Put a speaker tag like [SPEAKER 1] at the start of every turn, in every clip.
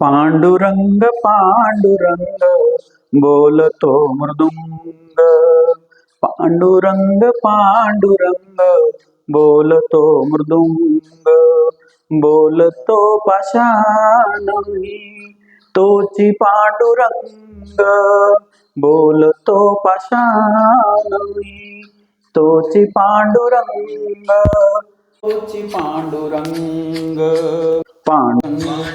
[SPEAKER 1] पांडुरंग पांडुरंग बोलतो मृदुंग. पांडुरंग पांडुरंग बोलतो मृदुंग. बोलतो पाषाणी तोची पांडुरंग. बोलतो पाषाणी तोची पांडुरंग. तोची पांडुरंग. पांडुरंग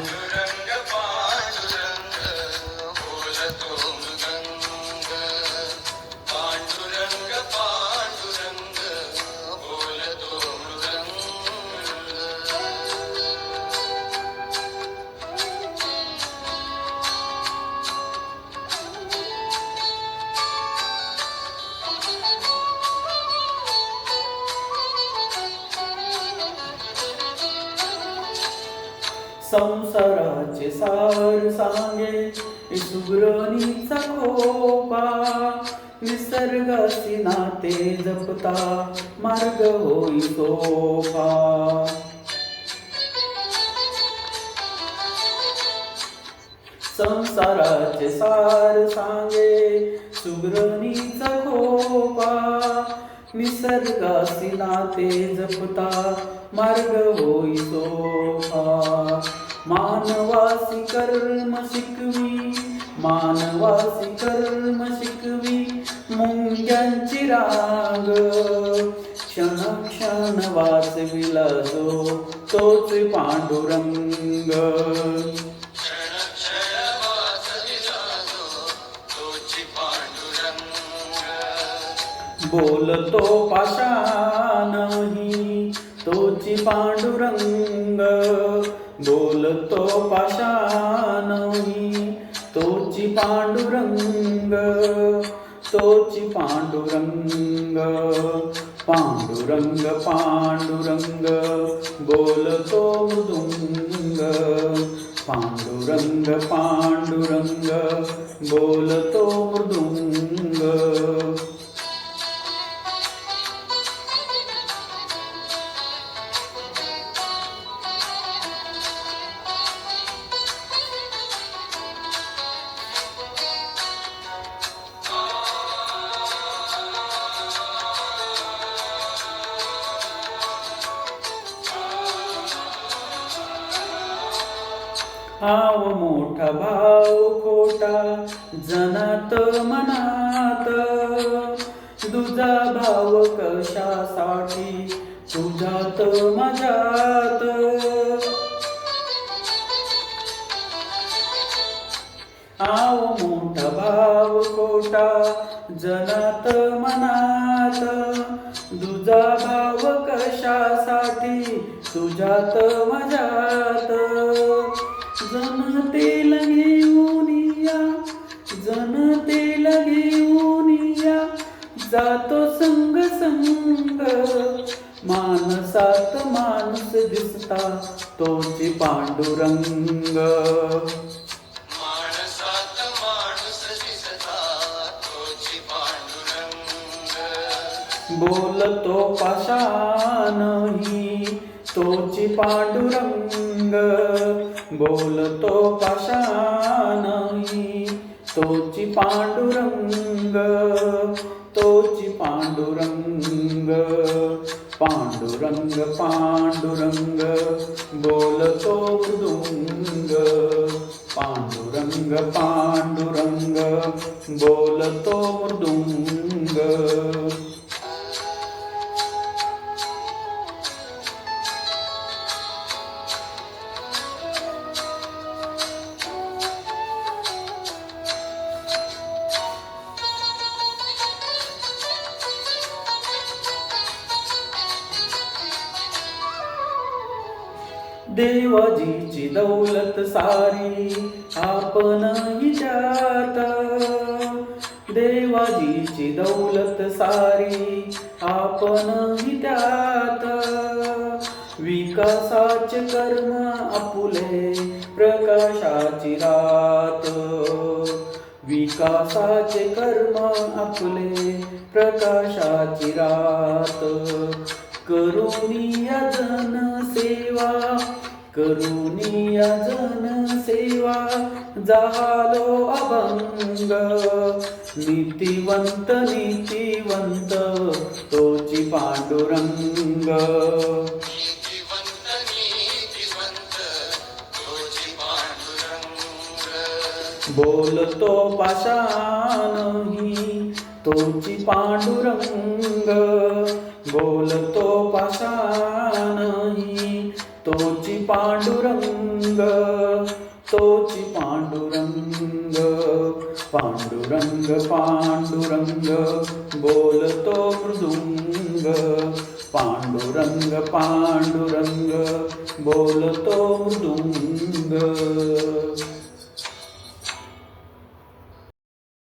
[SPEAKER 1] संसाराचे सार सांगे. सुग्रणीचा खोपा निसर्गासी नाते जपता. मार्ग होई सोपा. संसाराचे सार सांगे. सुग्रणीचा खोपा निसर्गासी ते जपता मार्ग होई सोपा मानवासी कर्म शिकवी मानवासी कर्म शिकवी मुंग्यांची राग. क्षण क्षण वाचविला जो तोच पांडुरंग. बोलतो पाषाणही तोची पांडुरंग. बोलतो पाषाणही तोची पांडुरंग. तोची पांडुरंग पांडुरंग पांडुरंग. बोलतो मृदुंग पांडुरंग पांडुरंग. बोलतो मृदुंग हाव मोठा भाव खोटा जनात मनात. दुजा भाव कशासाठी? तुझ्यात मजात आव मोठा भाव खोटा जनात मनात. दुजा भाव कशासाठी? तुझ्यात मजात जनतेला घेऊन या जनतेला घेऊन या जातो संग संग मानसात माणूस दिसता तोची पांडुरंग.
[SPEAKER 2] माणसात माणूस दिसता तोची पांडुरंग.
[SPEAKER 1] बोलतो पाषाणही तोची पांडुरंग बोलतो पाषाणही तोची पांडुरंग तोची पांडुरंग पांडुरंग पांडुरंग बोलतो मृदुंग पांडुरंग पांडुरंग बोलतो मृदुंग. देवाजीची दौलत सारी आपण त्यात देवाजीची दौलत सारी आपण त्यात विकासाचे कर्म आपुले प्रकाशाची रात. विकासाचे कर्म आपुले प्रकाशाची रात. करुणिया जन सेवा करुनिया जन सेवा झालो अभंग.
[SPEAKER 2] नीतिवंत नीतिवंत तोची पांडुरंग.
[SPEAKER 1] बोलतो पाषाणही तोची पांडुरंग. बोलतो पाषाणही. तोची पांडुरंग तोची पांडुरंग पांडुरंग पांडुरंग. बोलतो मृदुंग पांडुरंग पांडुरंग. बोलतो मृदुंग.